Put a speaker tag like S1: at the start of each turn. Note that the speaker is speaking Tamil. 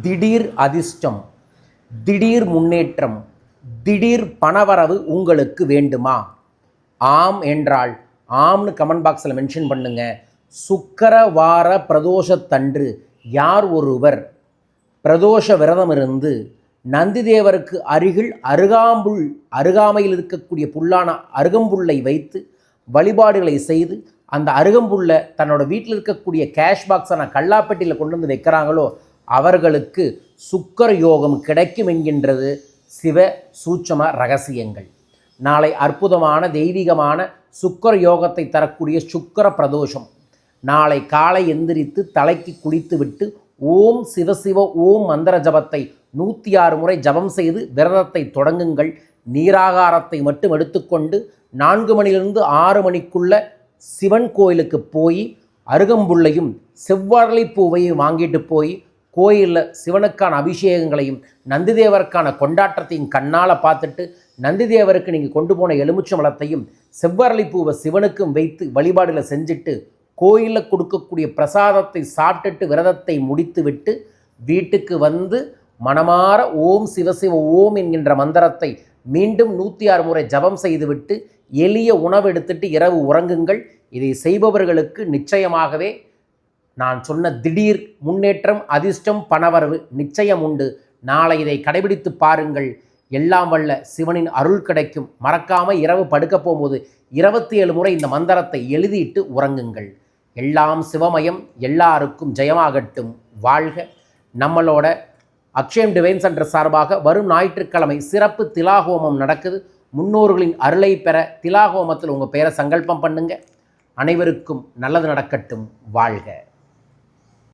S1: திடீர் அதிர்ஷ்டம் திடீர் முன்னேற்றம் திடீர் பணவரவு உங்களுக்கு வேண்டுமா? ஆம் என்றால் ஆம்னு கமெண்ட் பாக்ஸில் மென்ஷன் பண்ணுங்க. சுக்கரவார பிரதோஷத்தன்று யார் ஒருவர்? பிரதோஷ விரதம் இருந்து நந்திதேவருக்கு அருகில் அருகாம்புல் அருகாமையில் இருக்கக்கூடிய புல்லான அருகம்புல்லை வைத்து வழிபாடுகளை செய்து அந்த அருகம்புல்லை தன்னோட வீட்டில் இருக்கக்கூடிய கேஷ் பாக்ஸை நான் கல்லாப்பட்டியில் கொண்டு வந்து வைக்கிறாங்களோ அவர்களுக்கு சுக்கர யோகம் கிடைக்கும் என்கின்றது சிவ சூட்சம ரகசியங்கள். நாளை அற்புதமான தெய்வீகமான சுக்கர யோகத்தை தரக்கூடிய சுக்கர பிரதோஷம். நாளை காலை எந்திரித்து தலைக்கு குளித்துவிட்டு ஓம் சிவசிவ ஓம் மந்திர ஜபத்தை நூற்றி ஆறு முறை ஜபம் செய்து விரதத்தை தொடங்குங்கள். நீராகாரத்தை மட்டும் எடுத்துக்கொண்டு நான்கு மணியிலிருந்து ஆறு மணிக்குள்ள சிவன் கோயிலுக்கு போய் அருகம்புள்ளையும் செவ்வாழை பூவையும் வாங்கிட்டு போய் கோயிலில் சிவனுக்கான அபிஷேகங்களையும் நந்திதேவருக்கான கொண்டாட்டத்தையும் கண்ணால் பார்த்துட்டு நந்திதேவருக்கு நீங்கள் கொண்டு போன எலுமிச்சம்பழத்தையும் செவ்வரளி பூவை சிவனுக்கும் வைத்து வழிபாடுகளை செஞ்சுட்டு கோயிலில் கொடுக்கக்கூடிய பிரசாதத்தை சாப்பிட்டுட்டு விரதத்தை முடித்துவிட்டு வீட்டுக்கு வந்து மனமாற ஓம் சிவசிவ ஓம் என்கின்ற மந்திரத்தை மீண்டும் நூற்றி ஆறு முறை ஜபம் செய்துவிட்டு எளிய உணவு எடுத்துட்டு இரவு உறங்குங்கள். இதை செய்பவர்களுக்கு நிச்சயமாகவே நான் சொன்ன திடீர் முன்னேற்றம் அதிர்ஷ்டம் பணவரவு நிச்சயம் உண்டு. நாளை இதை கடைபிடித்து பாருங்கள். எல்லாம் வல்ல சிவனின் அருள் கிடைக்கும். மறக்காமல் இரவு படுக்க போகும்போது இருபத்தி ஏழு முறை இந்த மந்திரத்தை எழுதிட்டு உறங்குங்கள். எல்லாம் சிவமயம் எல்லாருக்கும் ஜெயமாகட்டும். வாழ்க. நம்மளோட அக்ஷயம் டிவைன் சென்டர் சார்பாக வரும் ஞாயிற்றுக்கிழமை சிறப்பு திலாகோமம் நடக்குது. முன்னோர்களின் அருளை பெற திலாகோமத்தில் உங்கள் பெயரை சங்கல்பம் பண்ணுங்க. அனைவருக்கும் நல்லது நடக்கட்டும். வாழ்க.